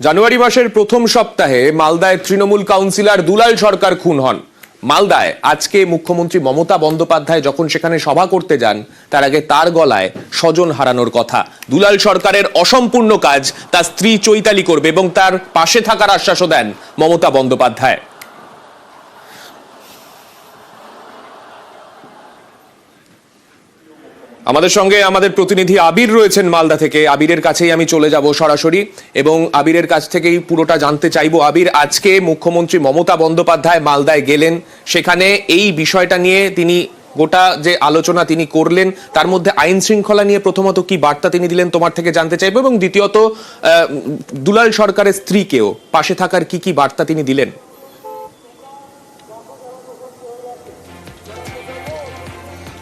জানুয়ারি মাসের প্রথম সপ্তাহে মালদায় তৃণমূল কাউন্সিলর দুলাল সরকার খুন হন। মালদায় আজকে মুখ্যমন্ত্রী মমতা বন্দ্যোপাধ্যায় যখন সেখানে সভা করতে যান, তার আগে তার গলায় স্বজন হারানোর কথা। দুলাল সরকারের অসম্পূর্ণ কাজ, তার স্ত্রী চৈতালি করবে এবং তার পাশে থাকার আশ্বাসও দেন মমতা বন্দ্যোপাধ্যায়। আমাদের সঙ্গে আমাদের প্রতিনিধি আবির রয়েছেন মালদা থেকে। আবিরের কাছেই আমি চলে যাব সরাসরি এবং আবিরের কাছ থেকেই পুরোটা জানতে চাইব। আবির, আজকে মুখ্যমন্ত্রী মমতা বন্দ্যোপাধ্যায় মালদায় গেলেন। সেখানে এই বিষয়টা নিয়ে তিনি গোটা যে আলোচনা তিনি করলেন, তার মধ্যে আইন শৃঙ্খলা নিয়ে প্রথমত কি বার্তা তিনি দিলেন তোমার থেকে জানতে চাইব এবং দ্বিতীয়ত দুলাল সরকারের স্ত্রীকেও পাশে থাকার কি কি বার্তা তিনি দিলেন?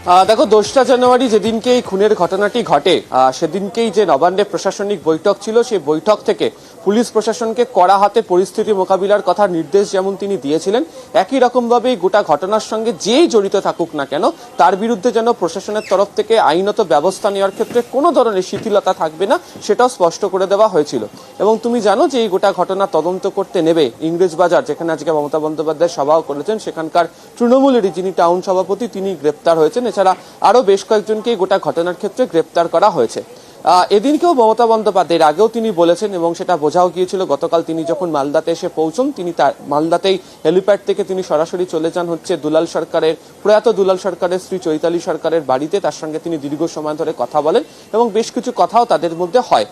দেখো, দোসরা জানুয়ারি যেদিনকে এই খুনের ঘটনাটি ঘটে সেদিনকেই যে নবান্নে প্রশাসনিক বৈঠক ছিল, সেই বৈঠক থেকে পুলিশ প্রশাসনকে কড়া হাতে পরিস্থিতি মোকাবিলার কথা নির্দেশ যেমন তিনি দিয়েছিলেন, একই রকমভাবে এই গোটা ঘটনার সঙ্গে যেই জড়িত থাকুক না কেন, তার বিরুদ্ধে যেন প্রশাসনের তরফ থেকে আইনত ব্যবস্থা নেওয়ার ক্ষেত্রে কোনো ধরনের শিথিলতা থাকবে না, সেটাও স্পষ্ট করে দেওয়া হয়েছিল। এবং তুমি জানো যে এই গোটা ঘটনা তদন্ত করতে নেবে ইংরেজ বাজার, যেখানে আজকে মমতা বন্দ্যোপাধ্যায় সভাও করেছেন, সেখানকার তৃণমূলেরই যিনি টাউন সভাপতি, তিনি গ্রেপ্তার হয়েছেন। এছাড়া আরও বেশ কয়েকজনকে গোটা ঘটনার ক্ষেত্রে গ্রেপ্তার করা হয়েছে। এদিনকেও মমতা বন্দ্যোপাধ্যায়ের আগেও তিনি বলেছেন এবং সেটা বোঝাও গিয়েছিল, গতকাল তিনি যখন মালদাতে এসে পৌঁছন, তিনি তার মালদাতেই হেলিপ্যাড থেকে তিনি সরাসরি চলে যান হচ্ছে দুলাল সরকারের, প্রয়াত দুলাল সরকারের, শ্রী চৈতালি সরকারের বাড়িতে। তার সঙ্গে তিনি দীর্ঘ সময় ধরে কথা বলেন এবং বেশ কিছু কথাও তাদের মধ্যে হয়।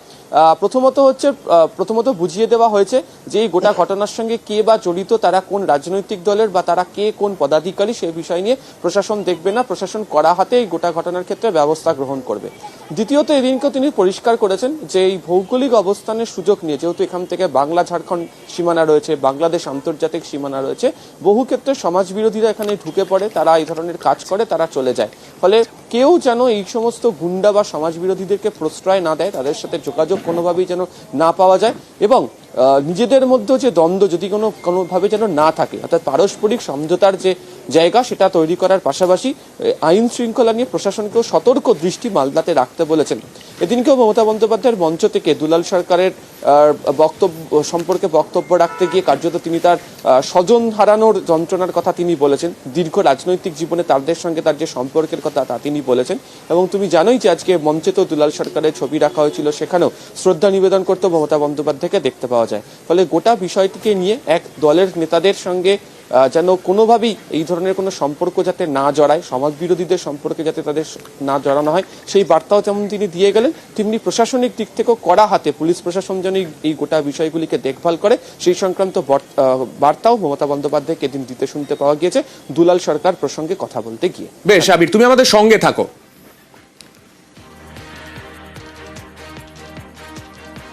প্রথমত হচ্ছে প্রথমত বুঝিয়ে দেওয়া হয়েছে যে এই গোটা ঘটনার সঙ্গে কে বা জড়িত, তারা কোন রাজনৈতিক দলের বা তারা কে কোন পদাধিকারী সেই বিষয় নিয়ে প্রশাসন দেখবে না। প্রশাসন করা হাতে এই গোটা ঘটনার ক্ষেত্রে ব্যবস্থা গ্রহণ করবে। দ্বিতীয়ত, এদিনকে তিনি পরিষ্কার করেছেন যে এই ভৌগোলিক অবস্থানের সুযোগ নিয়ে, যেহেতু এখান থেকে বাংলা, ঝাড়খণ্ড সীমানা রয়েছে, বাংলাদেশ আন্তর্জাতিক সীমানা রয়েছে, বহু ক্ষেত্রে সমাজ বিরোধীরা এখানে ঢুকে পড়ে, তারা এই ধরনের কাজ করে, তারা চলে যায়। ফলে কেউ যেন এই সমস্ত গুন্ডা বা সমাজ বিরোধীদেরকে প্রশ্রয় না দেয়, তাদের সাথে যোগাযোগ কোনোভাবেই যেন না পাওয়া যায় এবং নিজেদের মধ্যে যে দ্বন্দ্ব যদি কোনো, কোনোভাবে যেন না থাকে, অর্থাৎ পারস্পরিক সমঝোতার যে জায়গা সেটা তৈরি করার পাশাপাশি আইন শৃঙ্খলা নিয়ে প্রশাসনকেও সতর্ক দৃষ্টি মালদাতে রাখতে বলেছেন। এদিনকেও মমতা বন্দ্যোপাধ্যায়ের মঞ্চ থেকে দুলাল সরকারের বক্তব্য, সম্পর্কে বক্তব্য রাখতে গিয়ে কার্যত তিনি তার স্বজন হারানোর যন্ত্রণার কথা তিনি বলেছেন। দীর্ঘ রাজনৈতিক জীবনে তাদের সঙ্গে তার যে সম্পর্কের কথা তা তিনি বলেছেন। এবং তুমি জানোই যে আজকে মঞ্চে তো দুলাল সরকারের ছবি রাখা হয়েছিল, সেখানেও শ্রদ্ধা নিবেদন করতে মমতা বন্দ্যোপাধ্যায়কে দেখতে পাওয়া যায়। ফলে গোটা বিষয়টিকে নিয়ে এক দলের নেতাদের সঙ্গে যেন কোনোভাবেই এই ধরনের কোনো সম্পর্ক যাতে না জড়ায় সমাজ বিরোধীদের সম্পর্কে যাতে তাদের না জড়ানো হয় সেই বার্তাও যেমন তিনি দিয়ে গেলেন তেমনি প্রশাসনিক দিক থেকেও কড়া হাতে পুলিশ প্রশাসন যেন এই- গোটা বিষয়গুলিকে দেখভাল করে সেই সংক্রান্ত বর- বার্তাও মমতা বন্দ্যোপাধ্যায়কে এদিন দিতে শুনতে পাওয়া গিয়েছে। দুলাল সরকার প্রসঙ্গে কথা বলতে গিয়ে। বেশ আবির তুমি আমাদের সঙ্গে থাকো।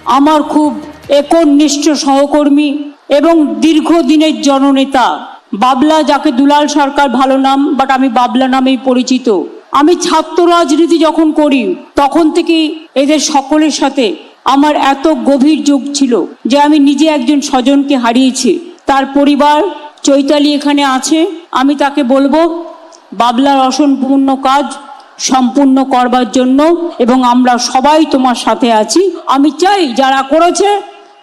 আমার খুব একনিষ্ঠ সহকর্মী এবং দীর্ঘদিনের জননেতা। বাবলা যাকে দুলাল সরকার ভালো নাম বাট আমি বাবলা নামেই পরিচিত। আমি ছাত্র রাজনীতি যখন করি, তখন থেকেই এদের সকলের সাথে আমার এত গভীর যোগ ছিল যে আমি নিজে একজন স্বজনকে হারিয়েছি। তার পরিবার চৈতালি এখানে আছে, আমি তাকে বলব, বাবলার অসম্পূর্ণ কাজ সম্পূর্ণ করবার জন্য এবং আমরা সবাই তোমার সাথে আছি। আমি চাই যারা করেছে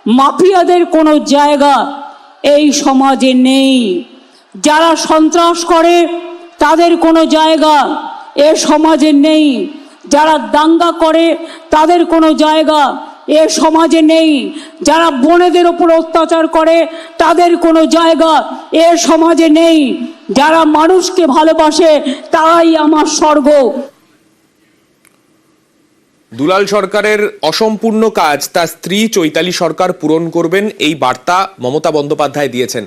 মাফিয়াদের কোনো জায়গা এই সমাজে নেই। যারা সন্ত্রাস করে, তাদের কোনো জায়গা এ সমাজে নেই। যারা দাঙ্গা করে, তাদের কোনো জায়গা এ সমাজে নেই। যারা বোনেদের ওপর অত্যাচার করে, তাদের কোনো জায়গা এ সমাজে নেই। যারা মানুষকে ভালোবাসে, তারাই আমার স্বর্গ। দুলাল সরকারের অসম্পূর্ণ কাজ তার স্ত্রী চৈতালি সরকার পূরণ করবেন এই বার্তা মমতা বন্দ্যোপাধ্যায় দিয়েছেন।